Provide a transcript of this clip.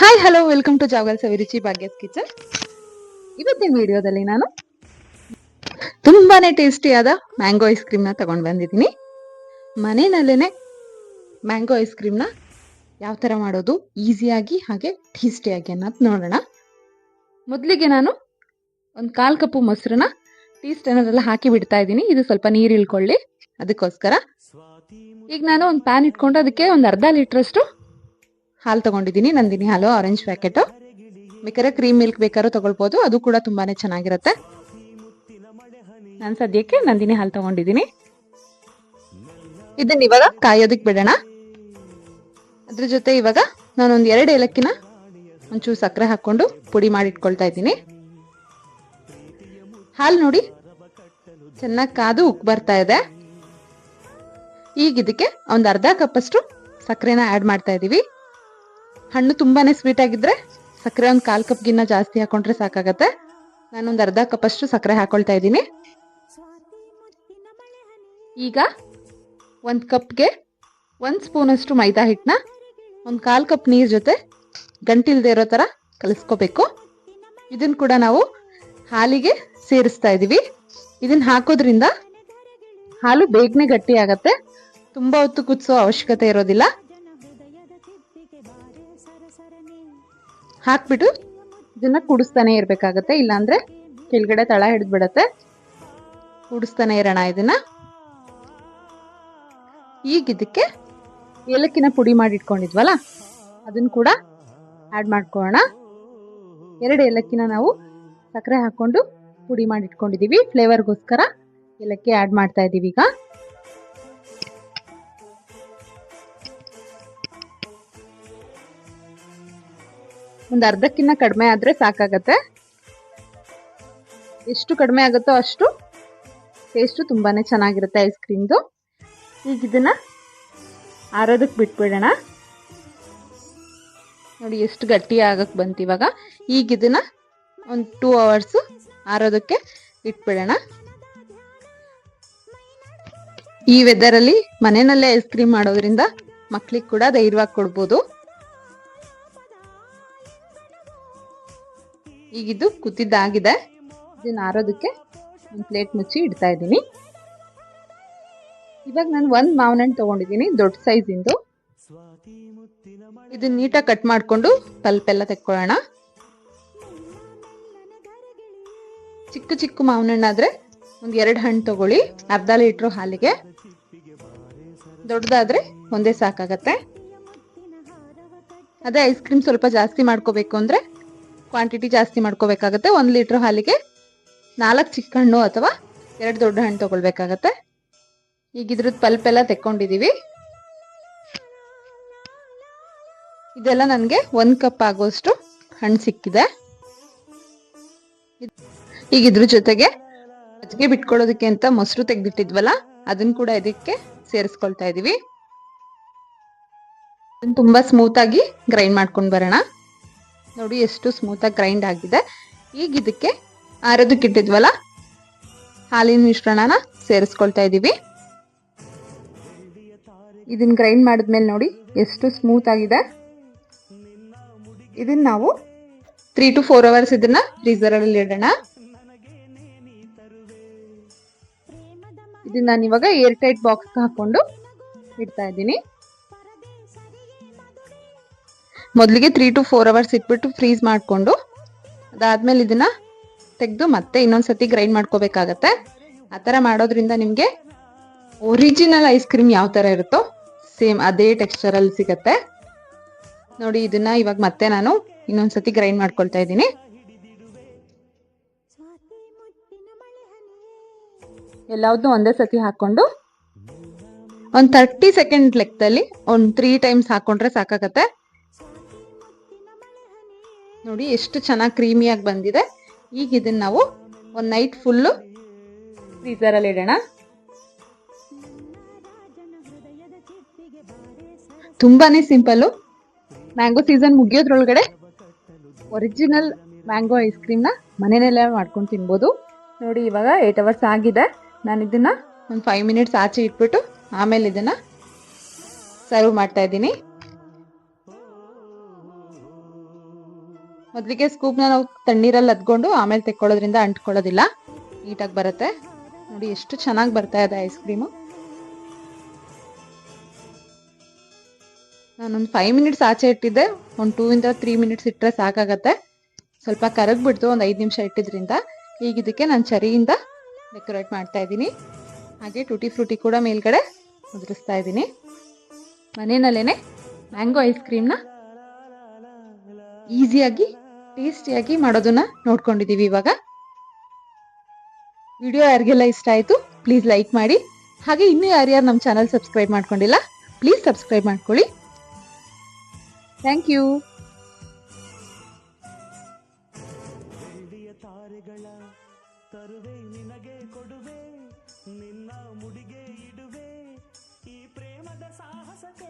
Hi hello welcome to Javagal Saviruchi Bhagya's kitchen ಇವತ್ತಿನ ವಿಡಿಯೋದಲ್ಲಿ ನಾನು ತುಂಬಾನೇ ಟೇಸ್ಟಿಯಾದ ಮ್ಯಾಂಗೋ ಐಸ್ ಕ್ರೀಮ್ನ ತಗೊಂಡು ಬಂದಿದ್ದೀನಿ. ಮನೆಯಲ್ಲೇ ಮ್ಯಾಂಗೋ ಐಸ್ ಕ್ರೀಮ್ನ ಯಾವ ಥರ ಮಾಡೋದು? ಈಸಿಯಾಗಿ ಹಾಗೆ ಟೇಸ್ಟಿಯಾಗಿ ಅನ್ನೋದು ನೋಡೋಣ. ಮೊದಲಿಗೆ ನಾನು ಒಂದು ಕಾಲು ಕಪ್ಪು ಮೊಸರನ್ನ ಟೀ ಅನ್ನೋದೆಲ್ಲ ಹಾಕಿ ಬಿಡ್ತಾ ಇದ್ದೀನಿ. ಇದು ಸ್ವಲ್ಪ ನೀರು ಇಳ್ಕೊಳ್ಳಿ ಅದಕ್ಕೋಸ್ಕರ. ಈಗ ನಾನು ಒಂದು ಪ್ಯಾನ್ ಇಟ್ಕೊಂಡು ಅದಕ್ಕೆ ಒಂದು ಅರ್ಧ ಲೀಟ್ರಷ್ಟು ಹಾಲು ತಗೊಂಡಿದ್ದೀನಿ. ನಂದಿನಿ ಹಾಲು ಆರೆಂಜ್ ಪ್ಯಾಕೆಟ್ ಬೇಕಾದ್ರೆ ಕ್ರೀಮ್ ಮಿಲ್ಕ್ ಬೇಕಾದ್ರೂ ತಗೊಳ್ಬೋದು. ಅದು ಕೂಡ ತುಂಬಾನೇ ಚೆನ್ನಾಗಿರುತ್ತೆ. ನಾನು ಸದ್ಯಕ್ಕೆ ನಂದಿನಿ ಹಾಲು ತಗೊಂಡಿದ್ದೀನಿ. ಇದನ್ನ ಇವಾಗ ಕಾಯೋದಕ್ಕೆ ಬಿಡೋಣ. ಅದ್ರ ಜೊತೆ ಇವಾಗ ನಾನೊಂದು ಎರಡು ಏಲಕ್ಕಿನ ಒಂಚೂರು ಸಕ್ಕರೆ ಹಾಕ್ಕೊಂಡು ಪುಡಿ ಮಾಡಿ ಇಟ್ಕೊಳ್ತಾ ಇದ್ದೀನಿ. ಹಾಲು ನೋಡಿ ಚೆನ್ನಾಗಿ ಕಾದು ಉಕ್ ಬರ್ತಾ ಇದೆ. ಈಗ ಇದಕ್ಕೆ ಒಂದು ಅರ್ಧ ಕಪ್ಪಷ್ಟು ಸಕ್ಕರೆನ ಆ್ಯಡ್ ಮಾಡ್ತಾ ಇದ್ದೀವಿ ಹಣ್ಣು ತುಂಬಾನೇ ಸ್ವೀಟ್ ಆಗಿದ್ರೆ ಸಕ್ಕರೆ ಒಂದು ಕಾಲು ಕಪ್ಗಿನ್ನ ಜಾಸ್ತಿ ಹಾಕೊಂಡ್ರೆ ಸಾಕಾಗತ್ತೆ. ನಾನೊಂದು ಅರ್ಧ ಕಪ್ ಅಷ್ಟು ಸಕ್ಕರೆ ಹಾಕೊಳ್ತಾ ಇದ್ದೀನಿ. ಈಗ ಒಂದು ಕಪ್ಗೆ ಒಂದು ಸ್ಪೂನಷ್ಟು ಮೈದಾ ಹಿಟ್ಟನ್ನ ಒಂದು ಕಾಲು ಕಪ್ ನೀರು ಜೊತೆ ಗಂಟಿಲ್ದೇ ಇರೋ ಥರ ಕಲಿಸ್ಕೋಬೇಕು. ಇದನ್ನು ಕೂಡ ನಾವು ಹಾಲಿಗೆ ಸೇರಿಸ್ತಾ ಇದ್ದೀವಿ ಇದನ್ನು ಹಾಕೋದ್ರಿಂದ ಹಾಲು ಬೇಗನೆ ಗಟ್ಟಿ ಆಗತ್ತೆ ತುಂಬ ಹೊತ್ತು ಕುದಿಸೋ ಅವಶ್ಯಕತೆ ಇರೋದಿಲ್ಲ. ಹಾಕ್ಬಿಟ್ಟು ಇದನ್ನ ಕುಡಿಸ್ತಾನೆ ಇರ್ಬೇಕಾಗತ್ತೆ. ಇಲ್ಲಾಂದ್ರೆ ಕೆಳಗಡೆ ತಳ ಹಿಡಿದು ಬಿಡತ್ತೆ ಕುಡಿಸ್ತಾನೆ ಇರೋಣ ಇದನ್ನ. ಈಗ ಇದಕ್ಕೆ ಏಲಕ್ಕಿನ ಪುಡಿ ಮಾಡಿ ಇಟ್ಕೊಂಡಿದ್ವಲ್ಲ ಅದನ್ನ ಕೂಡ ಆ್ಯಡ್ ಮಾಡ್ಕೊಳ್ಳೋಣ. ಎರಡು ಏಲಕ್ಕಿನ ನಾವು ಸಕ್ಕರೆ ಹಾಕೊಂಡು ಪುಡಿ ಮಾಡಿ ಇಟ್ಕೊಂಡಿದೀವಿ ಫ್ಲೇವರ್ಗೋಸ್ಕರ ಏಲಕ್ಕಿ ಆ್ಯಡ್ ಮಾಡ್ತಾ ಇದೀವಿ ಈಗ. ಒಂದು ಅರ್ಧಕ್ಕಿಂತ ಕಡಿಮೆ ಆದರೆ ಸಾಕಾಗತ್ತೆ. ಎಷ್ಟು ಕಡಿಮೆ ಆಗುತ್ತೋ ಅಷ್ಟು ಟೇಸ್ಟು ತುಂಬಾ ಚೆನ್ನಾಗಿರುತ್ತೆ ಐಸ್ ಕ್ರೀಮ್ದು ಈಗ ಇದನ್ನು ಆರೋದಕ್ಕೆ ಬಿಟ್ಬಿಡೋಣ. ನೋಡಿ ಎಷ್ಟು ಗಟ್ಟಿ ಆಗಕ್ಕೆ ಬಂತು ಇವಾಗ. ಈಗ ಇದನ್ನು ಒಂದು ಟೂ ಅವರ್ಸು ಆರೋದಕ್ಕೆ ಇಟ್ಬಿಡೋಣ. ಈ ವೆದರಲ್ಲಿ ಮನೆಯಲ್ಲೇ ಐಸ್ ಕ್ರೀಮ್ ಮಾಡೋದ್ರಿಂದ ಮಕ್ಕಳಿಗೆ ಕೂಡ ಧೈರ್ಯವಾಗಿ ಕೊಡ್ಬೋದು. ಈಗಿದು ಕುತ್ತಿದ್ದಾಗಿದೆ ಇದನ್ನ ಆರೋದಕ್ಕೆ ಒಂದು ಪ್ಲೇಟ್ ಮುಚ್ಚಿ ಇಡ್ತಾ ಇದ್ದೀನಿ. ಇವಾಗ ನಾನು ಒಂದು ಮಾವಿನ ಹಣ್ಣು ತಗೊಂಡಿದ್ದೀನಿ, ದೊಡ್ಡ ಸೈಜಿಂದು ಇದನ್ನ ನೀಟಾಗಿ ಕಟ್ ಮಾಡಿಕೊಂಡು ಪಲ್ಪೆಲ್ಲ ತೆಕ್ಕೊಳ್ಳೋಣ. ಚಿಕ್ಕ ಚಿಕ್ಕ ಮಾವಿನ ಹಣ್ಣಾದರೆ ಒಂದು ಎರಡು ಹಣ್ಣು ತಗೊಳ್ಳಿ, ಅರ್ಧ ಲೀಟ್ರ್ ಹಾಲಿಗೆ. ದೊಡ್ಡದಾದರೆ ಒಂದೇ ಸಾಕಾಗತ್ತೆ. ಅದೇ ಐಸ್ ಕ್ರೀಮ್ ಸ್ವಲ್ಪ ಜಾಸ್ತಿ ಮಾಡ್ಕೋಬೇಕು ಅಂದ್ರೆ ಕ್ವಾಂಟಿಟಿ ಜಾಸ್ತಿ ಮಾಡ್ಕೋಬೇಕಾಗತ್ತೆ. ಒಂದು ಲೀಟ್ರ್ ಹಾಲಿಗೆ ನಾಲ್ಕು ಚಿಕ್ಕ ಹಣ್ಣು ಅಥವಾ ಎರಡು ದೊಡ್ಡ ಹಣ್ಣು ತಗೊಳ್ಬೇಕಾಗತ್ತೆ. ಈಗ ಇದ್ರದ್ದು ಪಲ್ಪ್ ಎಲ್ಲ ತೆಕ್ಕೊಂಡಿದೀವಿ. ಇದೆಲ್ಲ ನನಗೆ ಒಂದು ಕಪ್ ಆಗುವಷ್ಟು ಹಣ್ಣು ಸಿಕ್ಕಿದೆ. ಈಗ ಇದ್ರ ಜೊತೆಗೆ ಮಜ್ಜಿಗೆ ಬಿಟ್ಕೊಳ್ಳೋದಕ್ಕೆ ಅಂತ ಮೊಸರು ತೆಗೆದಿಟ್ಟಿದ್ವಲ್ಲ ಅದನ್ನ ಕೂಡ ಇದಕ್ಕೆ ಸೇರಿಸ್ಕೊಳ್ತಾ ಅದನ್ನ ತುಂಬಾ ಸ್ಮೂತ್ ಆಗಿ ಗ್ರೈಂಡ್ ಮಾಡ್ಕೊಂಡು ಬರೋಣ. ನೋಡಿ, ಎಷ್ಟು ಸ್ಮೂತಾಗಿ ಗ್ರೈಂಡ್ ಆಗಿದೆ. ಈಗ ಇದಕ್ಕೆ ಆರದಕ್ಕೆ ಇಟ್ಟಿದ್ವಲ್ಲ ಹಾಲಿನ ಮಿಶ್ರಣನ ಸೇರಿಸ್ಕೊಳ್ತಾ ಇದ್ದೀವಿ ಇದನ್ನ ಗ್ರೈಂಡ್ ಮಾಡಿದ್ಮೇಲೆ ನೋಡಿ, ಎಷ್ಟು ಸ್ಮೂತ್ ಆಗಿದೆ. ಇದನ್ನ ನಾವು ತ್ರೀ ಟು ಫೋರ್ ಅವರ್ಸ್ ಇದನ್ನ ಫ್ರೀಸರ್ ಅಲ್ಲಿ ಇಡೋಣ. ಇದನ್ನ ನಾನು ಇವಾಗ ಏರ್ ಟೈಟ್ ಬಾಕ್ಸ್ ಹಾಕೊಂಡು ಇಡ್ತಾ ಇದ್ದೀನಿ. ಮೊದಲಿಗೆ ತ್ರೀ ಟು ಫೋರ್ ಅವರ್ಸ್ ಇಟ್ಬಿಟ್ಟು ಫ್ರೀಸ್ ಮಾಡಿಕೊಂಡು, ಅದಾದ್ಮೇಲೆ ಇದನ್ನ ತೆಗೆದು ಮತ್ತೆ ಇನ್ನೊಂದ್ಸತಿ ಗ್ರೈಂಡ್ ಮಾಡ್ಕೋಬೇಕಾಗತ್ತೆ. ಆ ಥರ ಮಾಡೋದ್ರಿಂದ ನಿಮಗೆ ಒರಿಜಿನಲ್ ಐಸ್ ಕ್ರೀಮ್ ಯಾವ ಥರ ಇರುತ್ತೋ ಸೇಮ್ ಅದೇ ಟೆಕ್ಸ್ಚರಲ್ಲಿ ಸಿಗತ್ತೆ. ನೋಡಿ, ಇದನ್ನ ಇವಾಗ ಮತ್ತೆ ನಾನು ಇನ್ನೊಂದ್ಸತಿ ಗ್ರೈಂಡ್ ಮಾಡ್ಕೊಳ್ತಾ ಇದ್ದೀನಿ. ಎಲ್ಲವನ್ನೂ ಒಂದೇ ಸತಿ ಹಾಕೊಂಡು ಒಂದು ತರ್ಟಿ ಸೆಕೆಂಡ್ ಲೆಕ್ಕದಲ್ಲಿ, ಒಂದು ತ್ರೀ ಟೈಮ್ಸ್ ಹಾಕೊಂಡ್ರೆ ಸಾಕಾಗತ್ತೆ. ನೋಡಿ ಎಷ್ಟು ಚೆನ್ನಾಗಿ ಕ್ರೀಮಿಯಾಗಿ ಬಂದಿದೆ. ಈಗ ಇದನ್ನು ನಾವು ಒಂದು ನೈಟ್ ಫುಲ್ಲು ಫ್ರೀಸರಲ್ಲಿ ಇಡೋಣ. ತುಂಬಾ ಸಿಂಪಲ್ಲು ಮ್ಯಾಂಗೋ ಸೀಸನ್ ಮುಗಿಯೋದ್ರೊಳಗಡೆ ಒರಿಜಿನಲ್ ಮ್ಯಾಂಗೋ ಐಸ್ ಕ್ರೀಮ್ನ ಮನೆಯಲ್ಲೇ ಮಾಡ್ಕೊಂಡು ತಿನ್ಬೋದು. ನೋಡಿ ಇವಾಗ ಏಯ್ಟ್ ಅವರ್ಸ್ ಆಗಿದೆ. ನಾನು ಇದನ್ನು ಒಂದು ಫೈವ್ ಮಿನಿಟ್ಸ್ ಆಚೆ ಇಟ್ಬಿಟ್ಟು ಆಮೇಲೆ ಇದನ್ನು ಸರ್ವ್ ಮಾಡ್ತಾ ಇದ್ದೀನಿ. ಮೊದಲಿಗೆ ಸ್ಕೂಪ್ನ ನಾವು ತಣ್ಣೀರಲ್ಲಿ ಅದ್ಕೊಂಡು ಆಮೇಲೆ ತೆಕ್ಕೊಳ್ಳೋದ್ರಿಂದ ಅಂಟ್ಕೊಳ್ಳೋದಿಲ್ಲ. ನೀಟಾಗಿ ಬರುತ್ತೆ. ನೋಡಿ ಎಷ್ಟು ಚೆನ್ನಾಗಿ ಬರ್ತಾ ಇದೆ ಐಸ್ ಕ್ರೀಮು ನಾನೊಂದು ಫೈವ್ ಮಿನಿಟ್ಸ್ ಆಚೆ ಇಟ್ಟಿದ್ದೆ. ಒಂದು ಟೂ ಇಂದ ತ್ರೀ ಮಿನಿಟ್ಸ್ ಇಟ್ಟರೆ ಸಾಕಾಗತ್ತೆ. ಸ್ವಲ್ಪ ಕರಗ್ಬಿಡ್ತು, ಒಂದು ಐದು ನಿಮಿಷ ಇಟ್ಟಿದ್ರಿಂದ. ಈಗ ಇದಕ್ಕೆ ನಾನು ಚರಿಯಿಂದ ಡೆಕೋರೇಟ್ ಮಾಡ್ತಾ ಇದ್ದೀನಿ. ಹಾಗೆ ಟೂಟಿ ಫ್ರೂಟಿ ಕೂಡ ಮೇಲ್ಗಡೆ ಉದುರಿಸ್ತಾ ಇದ್ದೀನಿ. ಮನೆಯಲ್ಲೇ ಮ್ಯಾಂಗೋ ಐಸ್ ಕ್ರೀಮ್ನ ಈಸಿಯಾಗಿ ಟೇಸ್ಟಿಯಾಗಿ ಮಾಡೋದನ್ನ ನೋಡ್ಕೊಂಡಿದ್ದೀವಿ ಇವಾಗ. ವಿಡಿಯೋ ಯಾರಿಗೆಲ್ಲ ಇಷ್ಟ ಆಯಿತು ಪ್ಲೀಸ್ ಲೈಕ್ ಮಾಡಿ. ಹಾಗೆ ಇನ್ನೂ ಯಾರ್ಯಾರು ನಮ್ಮ ಚಾನಲ್ ಸಬ್ಸ್ಕ್ರೈಬ್ ಮಾಡ್ಕೊಂಡಿಲ್ಲ ಪ್ಲೀಸ್ ಸಬ್ಸ್ಕ್ರೈಬ್ ಮಾಡ್ಕೊಳ್ಳಿ. ಥ್ಯಾಂಕ್ ಯು ನಿನಗೆ ಕೊಡುವೆ, ನಿನ್ನ ಮುಡಿಗೆ ಇಡುವೆ, ಈ ಪ್ರೇಮದ ಸಾಹಸಕ್ಕೆ